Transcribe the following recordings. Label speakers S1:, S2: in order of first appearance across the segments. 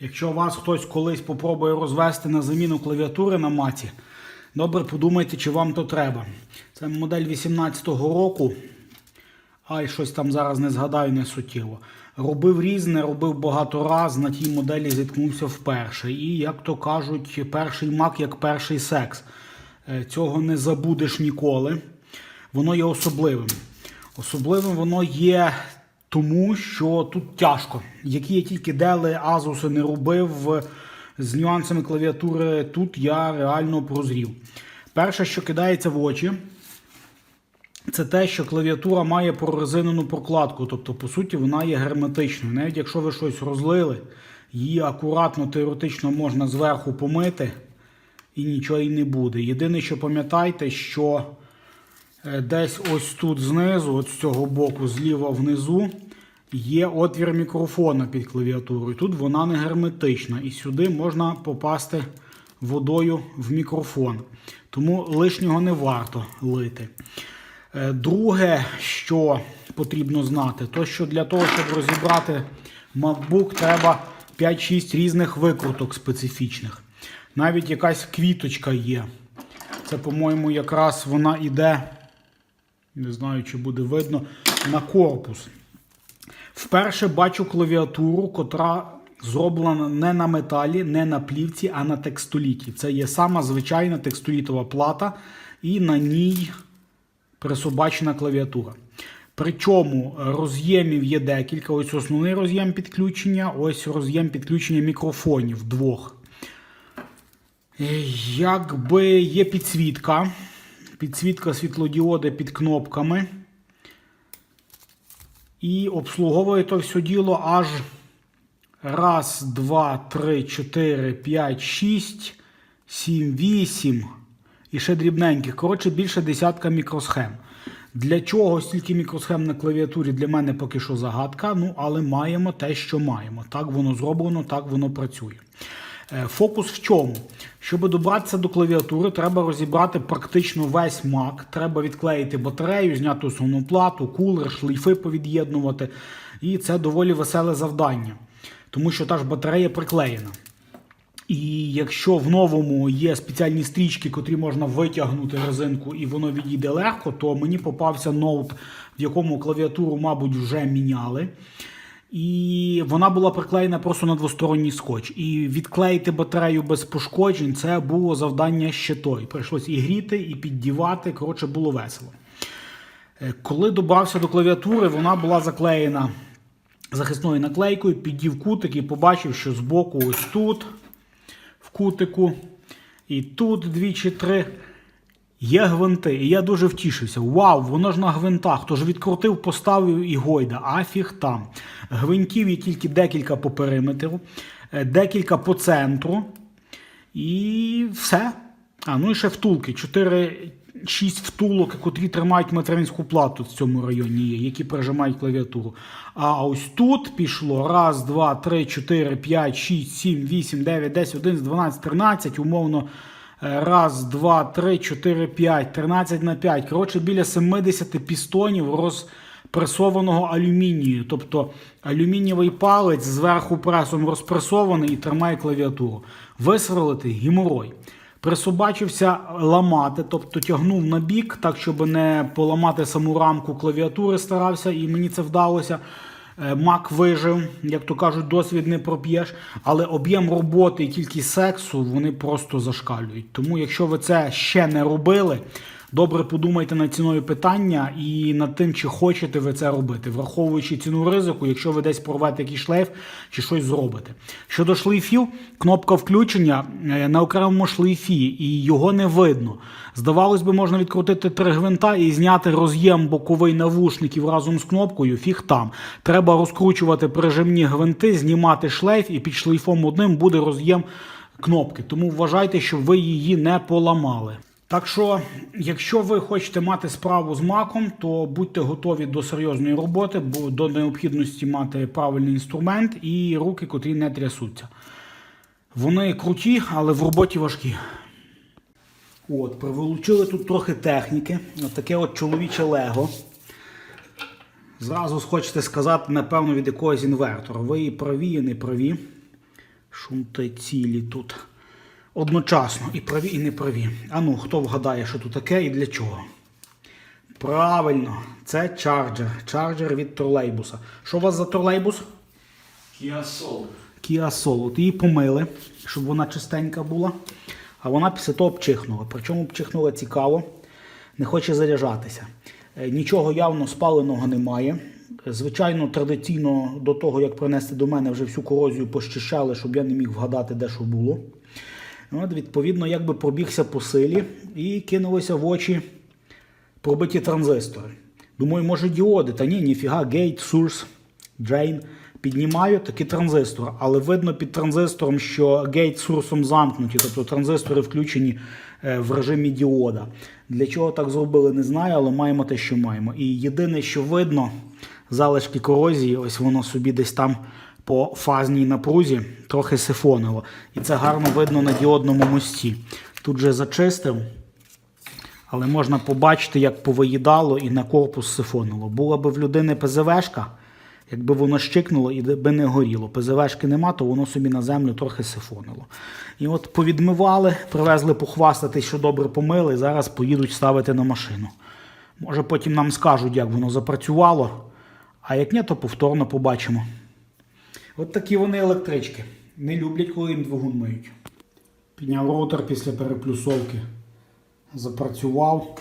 S1: Якщо вас хтось колись попробує розвести на заміну клавіатури на маці, добре подумайте, чи вам то треба. Це модель 18-го року. Ай, щось там зараз не згадаю, не суттєво. Робив різне, робив багато раз, на тій моделі зіткнувся вперше. І, як то кажуть, перший мак як перший секс. Е, Цього не забудеш ніколи. Воно є особливим. Особливим воно є тому, що тут тяжко. Які я тільки дели, азуси не робив з нюансами клавіатури, тут я реально прозрів. Перше, що кидається в очі, це те, що клавіатура має прорезинену прокладку, тобто, по суті, вона є герметичною. Навіть якщо ви щось розлили, її акуратно теоретично можна зверху помити і нічого і не буде. Єдине, що пам'ятайте, що е, десь ось тут знизу, от з цього боку, зліва внизу, є отвір мікрофона під клавіатурою. Тут вона не герметична, і сюди можна попасти водою в мікрофон. Тому лишнього не варто лити. Е, Друге, що потрібно знати, то що для того, щоб розібрати MacBook, треба 5-6 різних викруток специфічних. Навіть якась квіточка є. Це, по-моєму, якраз вона йде, не знаю, чи буде видно, на корпус. Вперше бачу клавіатуру, котра зроблена не на металі, не на плівці, а на текстоліті. Це є сама звичайна текстолітова плата, і на ній присобачена клавіатура. Причому роз'ємів є декілька. Ось основний роз'єм підключення, ось роз'єм підключення мікрофонів двох. Якби є підсвітка, підсвітка світлодіоди під кнопками. І обслуговує то все діло аж раз, два, три, чотири, п'ять, шість, сім, вісім. І ще дрібненьких. Коротше, більше десятка мікросхем. Для чого стільки мікросхем на клавіатурі для мене поки що загадка. Ну, але маємо те, що маємо. Так воно зроблено, так воно працює. Е, Фокус в чому? Щоб добратися до клавіатури, треба розібрати практично весь Mac. Треба відклеїти батарею, зняти основну плату, кулер, шлейфи повід'єднувати. І це доволі веселе завдання, тому що та ж батарея приклеєна. І якщо в новому є спеціальні стрічки, котрі можна витягнути резинку і воно відійде легко, то мені попався ноут, в якому клавіатуру, мабуть, вже міняли. І вона була приклеєна просто на двосторонній скотч. І відклеїти батарею без пошкоджень це було завдання ще той. Прийшлось і гріти, і піддівати. Коротше, було весело. Е, Коли добрався до клавіатури, вона була заклеєна захисною наклейкою, піддів кутик і побачив, що збоку ось тут, в кутику, і тут дві чи три. Є гвинти, і я дуже втішився. Вау, воно ж на гвинтах. Тож відкрутив, поставив і гойда. Афіг там. Гвинтів є тільки декілька по периметру, е, декілька по центру. І все. А, ну і ще втулки. 4-6 втулок, котрі тримають материнську плату в цьому районі є, які прижимають клавіатуру. А ось тут пішло раз, два, три, чотири, п'ять, шість, сім, вісім, дев'ять, десять, одинадцять, дванадцять, тринадцять, умовно. Е, Раз, два, три, чотири, п'ять, 13 на 5. Коротше, біля 70 пістонів розпресованого алюмінію. Тобто алюмінієвий палець зверху пресом розпресований і тримає клавіатуру. Висверлити геморой. Присобачився ламати, тобто тягнув на бік, так, щоб не поламати саму рамку клавіатури, старався, і мені це вдалося. Е, Мак вижив, як то кажуть, досвід не проп'єш, але об'єм роботи і кількість сексу вони просто зашкалюють. Тому, якщо ви це ще не робили, добре подумайте над ціною питання і над тим, чи хочете ви це робити, враховуючи ціну ризику, якщо ви десь порвете якийсь шлейф чи щось зробите. Щодо шлейфів, кнопка включення е, на окремому шлейфі, і його не видно. Здавалось би, можна відкрутити три гвинта і зняти роз'єм боковий навушників разом з кнопкою. Фіг там. Треба розкручувати прижимні гвинти, знімати шлейф, і під шлейфом одним буде роз'єм кнопки. Тому вважайте, щоб ви її не поламали. Так що, якщо ви хочете мати справу з маком, то будьте готові до серйозної роботи, бо до необхідності мати правильний інструмент і руки, котрі не трясуться. Вони круті, але в роботі важкі. От, приволучили тут трохи техніки. От таке от чоловіче лего. Зразу хочете сказати, напевно, від якогось інвертора. Ви і праві, і не праві. Шунти цілі тут. Одночасно і праві, і неправі. А ну, хто вгадає, що тут таке і для чого? Правильно, це чарджер. Чарджер від тролейбуса. Що у вас за тролейбус?
S2: Kia Soul.
S1: Kia Soul. От її помили, щоб вона чистенька була. А вона після того обчихнула. Причому обчихнула цікаво, не хоче заряджатися. Е, Нічого явно спаленого немає. Звичайно, традиційно до того, як принести до мене, вже всю корозію пощищали, щоб я не міг вгадати, де що було. От, відповідно, якби пробігся по силі і кинулися в очі пробиті транзистори. Думаю, може діоди. Та ні, ніфіга, гейт, сурс, джейн. Піднімаю такий транзистор, але видно під транзистором, що гейт сурсом замкнуті, тобто транзистори включені е, в режимі діода. Для чого так зробили, не знаю, але маємо те, що маємо. І єдине, що видно, залишки корозії, ось воно собі десь там по фазній напрузі трохи сифонило. І це гарно видно на діодному мості. Тут же зачистив. Але можна побачити, як повиїдало і на корпус сифонило. Була би в людини ПЗВшка, якби воно щикнуло і би не горіло. ПЗВшки нема, то воно собі на землю трохи сифонило. І от повідмивали, привезли похвастати, що добре помили, і зараз поїдуть ставити на машину. Може потім нам скажуть, як воно запрацювало, а як ні, то повторно побачимо. От такі вони електрички. Не люблять, коли їм двигун миють. Підняв роутер після переплюсовки запрацював.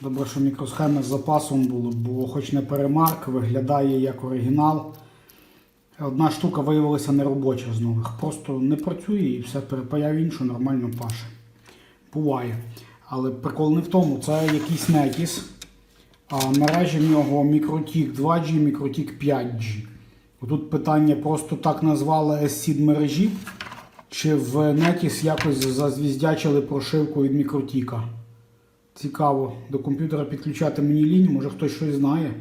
S1: Добре, що мікросхеми з запасом були, бо хоч не перемарк, виглядає як оригінал. Одна штука виявилася неробоча з нових. Просто не працює і все перепаяв іншу, нормально паше. Буває. Але прикол не в тому, це якийсь Netis, а мережі в нього Mikrotik 2G, Mikrotik 5G. Тут питання просто так назвали S-Seed мережі, чи в Netis якось зазвіздячили прошивку від Мікротіка. Цікаво, до комп'ютера підключати мені лінію, може хтось щось знає.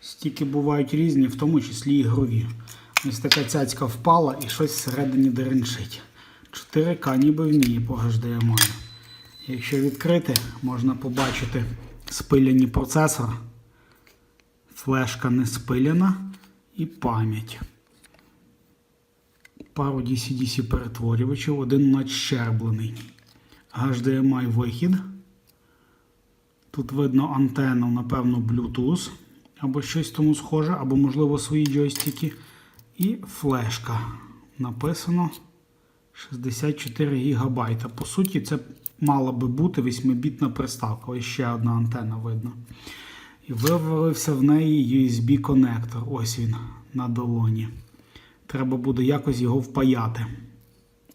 S1: Стіки бувають різні, в тому числі ігрові. Ось така цяцька впала і щось всередині деренчить. 4К ніби вміє по HDMI. Якщо відкрити, можна побачити спиляні процесор. Флешка не спиляна і пам'ять. Пару DC-DC перетворювачів, один надщерблений. HDMI вихід. Тут видно антенну, напевно, Bluetooth або щось тому схоже, або, можливо, свої джойстики. І флешка. Написано 64 ГБ. По суті, це мала би бути 8-бітна приставка. Ось ще одна антенна видно. І вивалився в неї USB-конектор. Ось він на долоні. Треба буде якось його впаяти.